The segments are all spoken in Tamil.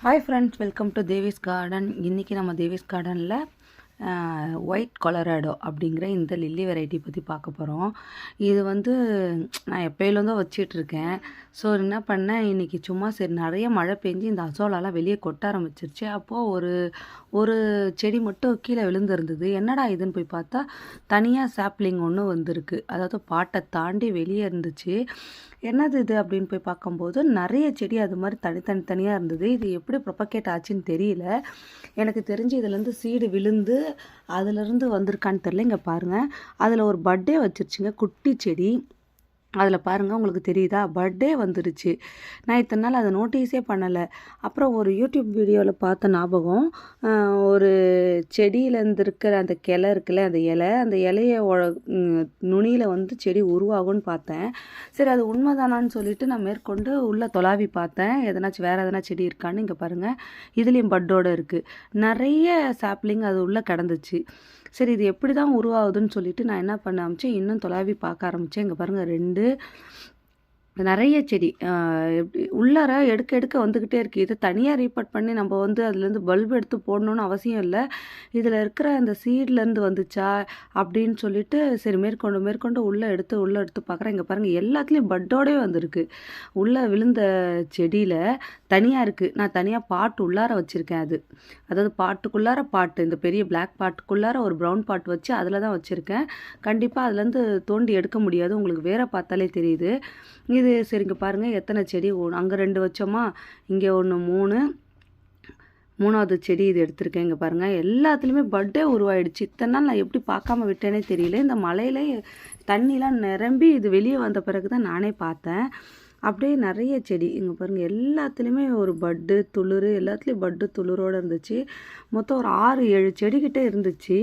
Hi friends welcome to Devis garden இன்றைக்கி நம்ம தேவிஸ் கார்டனில் ஒயிட் கொலராடோ அப்படிங்கிற இந்த லில்லி வெரைட்டி பற்றி பார்க்க போகிறோம் இது வந்து நான் எப்பயிலேருந்தோ வச்சிட்ருக்கேன். ஸோ என்ன பண்ணேன்? இன்றைக்கி சும்மா சரி நிறைய மழை பெஞ்சு இந்த அசோலாலாம் வெளியே கொட்ட ஆரம்பிச்சிருச்சு. அப்போது ஒரு ஒரு செடி மட்டும் கீழே விழுந்திருந்தது. என்னடா இதுன்னு போய் பார்த்தா தனியாக சாப்ளிங் ஒன்று வந்திருக்கு. அதாவது பாட்டை தாண்டி வெளியே இருந்துச்சு. என்னது இது அப்படின்னு போய் பார்க்கும்போது நிறைய செடி அது மாதிரி தனித்தனி தனியாக இருந்தது. இது எப்படி ப்ரொபகேட் ஆச்சுன்னு தெரியல. எனக்கு தெரிஞ்சு இதுலேருந்து சீடு விழுந்து அதுலேருந்து வந்திருக்கான்னு தெரில இங்கே பாருங்கள் அதில் ஒரு பர்த்டே வச்சிருச்சுங்க குட்டி செடி. அதில் பாருங்கள் உங்களுக்கு தெரியுதா? பர்த்டே வந்துருச்சு. நான் இத்தனை நாள் அதை நோட்டீஸே பண்ணலை. அப்புறம் ஒரு யூடியூப் வீடியோவில் பார்த்த ஞாபகம் ஒரு செடியிலேருந்து இருக்கிற அந்த கிளை இருக்குல்ல அந்த இலை அந்த இலைய நுனியில் வந்து செடி உருவாகும்னு பார்த்தேன். சரி அது உண்மைதானான்னு சொல்லிட்டு நான் மேற்கொண்டு உள்ளே தொலாவி பார்த்தேன். எதனாச்சும் வேறு எதனா செடி இருக்கான்னு இங்கே பாருங்கள் இதுலேயும் பட்டோடு இருக்குது நிறைய சாப்லிங் அது உள்ளே கிடந்துச்சு. சரி இது எப்படி தான் உருவாகுதுன்னு சொல்லிட்டு நான் என்ன பண்ண ஆரம்பித்தேன் இன்னும் தொலாவி பார்க்க ஆரம்பித்தேன் இங்கே பாருங்கள் ரெண்டு வந்து நிறைய செடி எப்படி உள்ளார எடுக்க எடுக்க வந்துக்கிட்டே இருக்குது இதை தனியாக ரீபார்ட் பண்ணி நம்ம வந்து அதுலேருந்து பல்ப் எடுத்து போடணுன்னு அவசியம் இல்லை. இதில் இருக்கிற அந்த சீட்லேருந்து வந்துச்சா அப்படின்னு சொல்லிட்டு சரி மேற்கொண்டு மேற்கொண்டு உள்ளே எடுத்து உள்ளே எடுத்து பார்க்குறேன். இங்கே பாருங்கள் எல்லாத்துலேயும் பட்டோடே வந்திருக்கு. உள்ளே விழுந்த செடியில் தனியாக இருக்குது நான் தனியாக பாட்டு உள்ளார வச்சுருக்கேன் அது. அதாவது பாட்டுக்குள்ளார பாட்டு இந்த பெரிய பிளாக் பாட்டுக்குள்ளார ஒரு ப்ரௌன் பாட்டு வச்சு அதில் தான் வச்சுருக்கேன். கண்டிப்பாக அதுலேருந்து தோண்டி எடுக்க முடியாது. உங்களுக்கு வேற பார்த்தாலே தெரியுது. இது சரிங்க பாருங்கள் எத்தனை செடி? அங்கே ரெண்டு வச்சோமா? இங்கே ஒன்று மூணு. மூணாவது செடி இது எடுத்திருக்கேன் இங்கே பாருங்கள் எல்லாத்துலேயுமே பர்த்டே உருவாயிடுச்சு. இத்தனை நாள் நான் எப்படி பார்க்காம விட்டேனே தெரியல. இந்த மலையில தண்ணிலாம் நிரம்பி இது வெளியே வந்த பிறகு தான் நானே பார்த்தேன். அப்படியே நிறைய செடி இங்கே பாருங்கள் எல்லாத்துலேயுமே ஒரு பட்டு துளிர் எல்லாத்துலேயும் பட்டு துளிரோடு இருந்துச்சு. மொத்தம் ஒரு ஆறு ஏழு செடிக்கிட்டே இருந்துச்சு.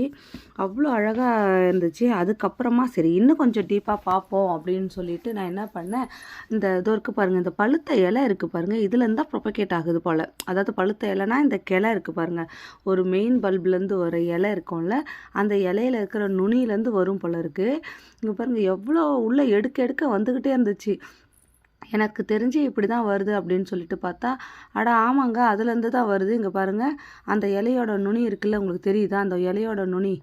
அவ்வளோ அழகாக இருந்துச்சு. அதுக்கப்புறமா சரி இன்னும் கொஞ்சம் டீப்பாக பார்ப்போம் அப்படின்னு சொல்லிட்டு நான் என்ன பண்ணேன் இந்த இது இருக்குது பாருங்கள் இந்த பழுத்த இலை இருக்குது பாருங்கள் இதுலேருந்து தான் ப்ரொபகேட் ஆகுது போல். அதாவது பழுத்த இலைனா இந்த கிளை இருக்குது பாருங்கள் ஒரு மெயின் பல்ப்லேருந்து ஒரு இலை இருக்கும்ல அந்த இலையில இருக்கிற நுனியிலேருந்து வரும் போல் இருக்குது இங்கே பாருங்கள் எவ்வளோ உள்ளே எடுக்க எடுக்க வந்துக்கிட்டே இருந்துச்சு. எனக்கு தெரிஞ்சு இப்படி தான் வருது அப்படின்னு சொல்லிட்டு பார்த்தா அட ஆமாங்க அதுலேருந்து தான் வருது. இங்கே பாருங்கள் அந்த இலையோட நுனி இருக்குல்ல உங்களுக்கு தெரியுதா? அந்த இலையோட நுனி.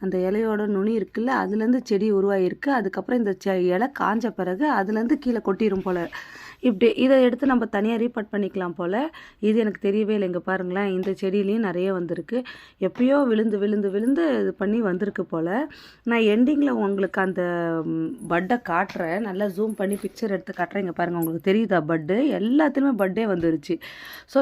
அந்த இலையோட நுனி இருக்குல்ல அதுலேருந்து செடி உருவாகிருக்கு அதுக்கப்புறம் இந்த செ இலை காஞ்ச பிறகு அதுலேருந்து கீழே கொட்டிடும் போல். இப்படி இதை எடுத்து நம்ம தனியாக ரீபட் பண்ணிக்கலாம் போல். இது எனக்கு தெரியவே இல்லை. இங்கே பாருங்களேன். இந்த செடியிலையும் நிறைய வந்திருக்கு. எப்பயோ விழுந்து விழுந்து விழுந்து இது பண்ணி வந்திருக்கு போல். நான் எண்டிங்கில் உங்களுக்கு அந்த பட்டை காட்டுறேன். நல்லா ஜூம் பண்ணி பிக்சர் எடுத்து காட்டுறேன். இங்கே பாருங்கள் உங்களுக்கு தெரியுதா பட்டு எல்லாத்துலேயுமே பட்டே வந்துருச்சு. ஸோ